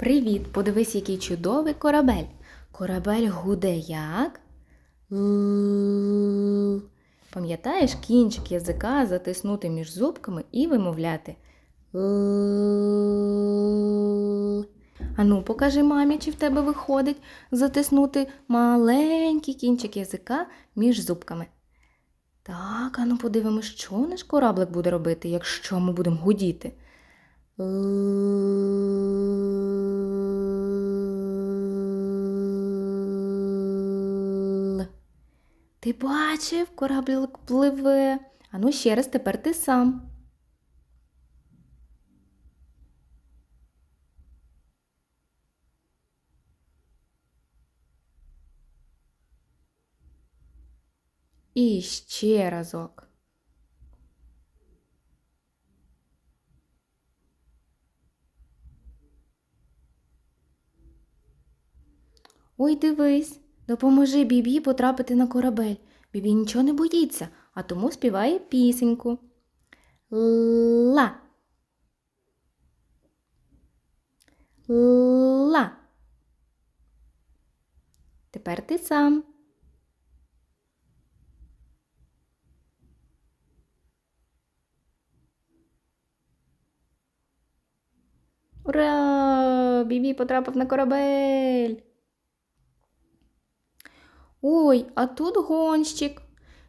Привіт! Подивись, який чудовий корабель. Корабель гуде як? Пам'ятаєш кінчик язика затиснути між зубками і вимовляти. Л. Ану, покажи мамі, чи в тебе виходить затиснути маленький кінчик язика між зубками. Так, ану подивимось, що наш кораблик буде робити, якщо ми будемо гудіти. Л. Ти бачив, кораблик пливе. Ану ще раз тепер ти сам. І ще разок. Ой, дивись, допоможи Бібі потрапити на корабель. Бібі нічого не боїться, а тому співає пісеньку. Ла. Ла. Тепер ти сам. Ура! Бібі потрапив на корабель. Ой, а тут гонщик.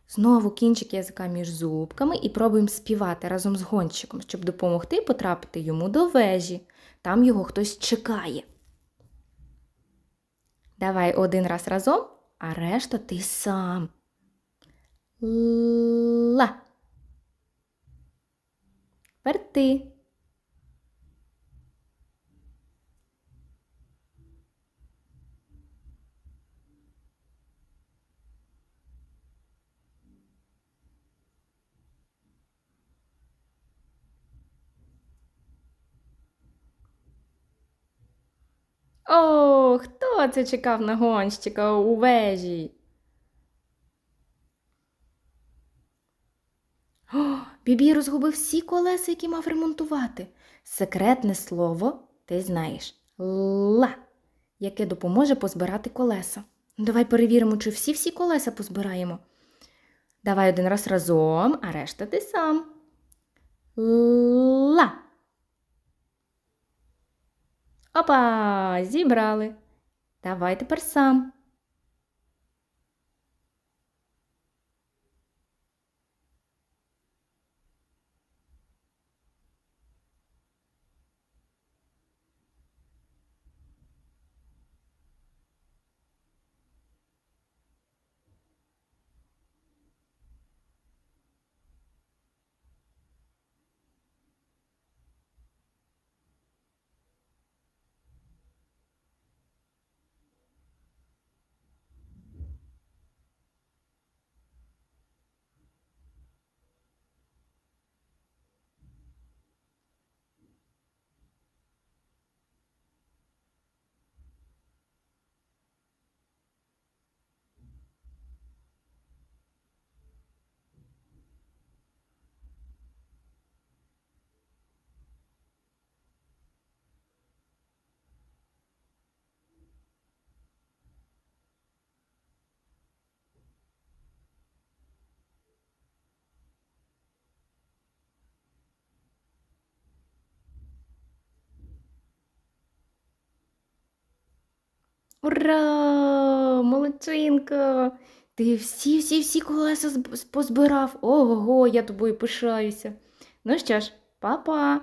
Знову кінчик язика між зубками і пробуємо співати разом з гонщиком, щоб допомогти потрапити йому до вежі. Там його хтось чекає. Давай один раз разом, а решта ти сам. Ла. Тепер ти. О, хто це чекав на гонщика у вежі? О, Бібі розгубив всі колеса, які мав ремонтувати. Секретне слово ти знаєш ла, яке допоможе позбирати колеса. Ну, Давай перевіримо, чи всі-всі колеса позбираємо. Давай один раз разом, а решта ти сам. Ла. Опа, зібрали. Давай тепер сам. Ура! Молодчинка! Ти всі-всі-всі колеса позбирав. Ого, я тобою пишаюся. Ну що ж, па-па!